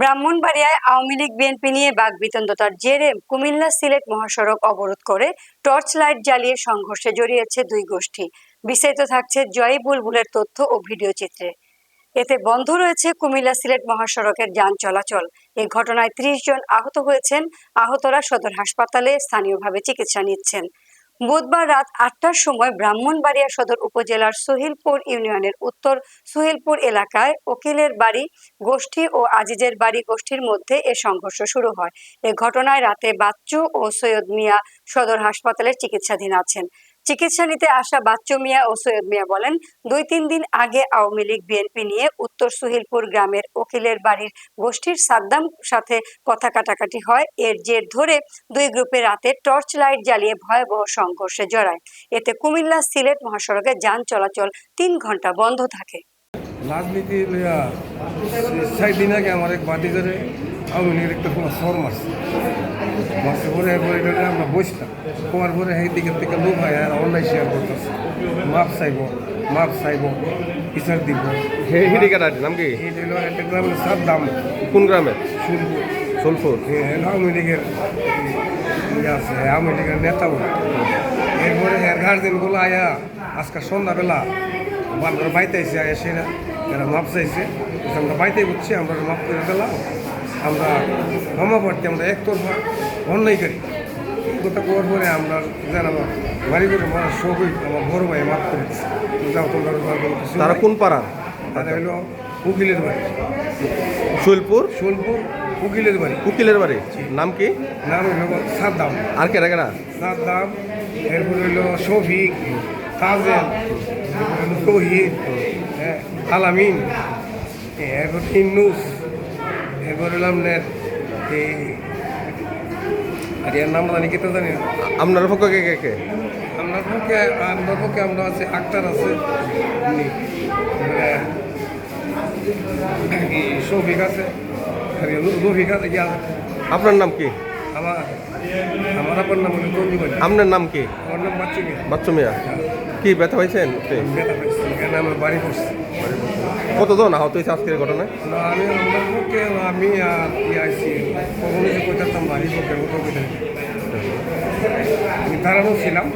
ব্রাহ্মণবাড়িয়ায় Awami League, BNP নিয়ে বাগবিতণ্ডতার জেরে কুমিল্লা সিলেট মহাসড়ক অবরোধ করে টর্চ লাইট জ্বালিয়ে সংঘর্ষে জড়িয়েছে দুই গোষ্ঠী। বিস্তারিত থাকছে জয় বুলবুলের তথ্য ও ভিডিও চিত্রে। এতে বন্ধ রয়েছে কুমিল্লা সিলেট মহাসড়কের যান চলাচল। এই ঘটনায় ত্রিশ জন আহত হয়েছেন। আহতরা সদর হাসপাতালে স্থানীয়ভাবে চিকিৎসা নিচ্ছেন। বুধবার রাত আটটার সময় ব্রাহ্মণবাড়িয়া সদর উপজেলার সোহিলপুর ইউনিয়নের উত্তর সোহিলপুর এলাকায় ওকিলের বাড়ি, গোষ্ঠী ও আজিজের বাড়ি গোষ্ঠীর মধ্যে এ সংঘর্ষ শুরু হয়। এ ঘটনায় রাতে বাচ্চু ও সৈয়দ মিয়া সদর হাসপাতালে চিকিৎসাধীন আছেন। চিকিৎসা নিতে আসা বাচ্চু মিয়া ও সৈয়দ মিয়া বলেন, দুই তিন দিন আগে আওয়ামী লীগ, বিএনপি নিয়ে উত্তর সুহিলপুর গ্রামের ওকিলের বাড়ির গোষ্ঠীর সাদ্দাম সাথে কথা কাটাকাটি হয়। এর জের ধরে দুই গ্রুপে রাতে টর্চ লাইট জ্বালিয়ে ভয়াবহ সংঘর্ষে জড়ায়। এতে কুমিল্লা সিলেট মহাসড়কে যান চলাচল তিন ঘণ্টা বন্ধ থাকে। রাজনীতি লইয়া আগে আমার এক বাটি আওয়ামী লীগের একটা সর এরপরে এটা আমরা বসতাম তোমার পরে এই দিকের থেকে লোক হয় আর অনলাইন শেয়ার করতেছে। মাপ চাইব মাপ চাইব বিচার দিব। হিডি কাটার নাম কি? একটা গ্রামের সাত দাম। কোন গ্রামে? শুরু সোলপুর। আওয়ামী লীগের আছে আওয়ামী লীগের নেতা বলে। এরপরে এর গার্জেনগুলো আয়া আজকে সন্ধ্যাবেলা আমরা বাইতে এসে এসে না এরা মাপ চাইছে। আমরা বাইতে বুঝছি আমরা মাপ করে দিলাম আমরা ক্ষমা পারতে আমরা একতরফা অন্যায় করি। এই কথা করার পরে আমরা যেন আমার বাড়ি করে আমার সবই আমার বড় ভাই মাফ করে দিচ্ছে যাও তোমরা তারা কোন পাড়া তারা হলো উকিলের বাড়ি। শুলপুর সোলপুর উকিলের বাড়ি। উকিলের বাড়ি? নাম কি? নাম হলো সাদ্দাম। আর কেরা কেরা সাদ্দাম এরপরে হলো শফিক তাজেল হলো তহিদ আলামিন এরপর ইন্নুস এই আর এর নাম জানি কেটে জানি? আপনার পক্ষ কে কে কে? আপনার পক্ষে আপনার পক্ষে আমরা আছে আক্তার আছে। শফিক আছে। আর রফিক আছে কি আপনার নাম কি? আমার আমার আপনার নাম বাড়ি আপনার নাম কি? আমার নাম বাচ্চু মিয়া। বাচ্চু মিয়া। কি ব্যথা হয়েছেন আপনি? বেতা পাইছি এখানে আমার বাড়ি করছি কতজন আহত হয়েছে আজকের ঘটনায়? না আমি আমার পক্ষে আমি আর কি আমি ছিলাম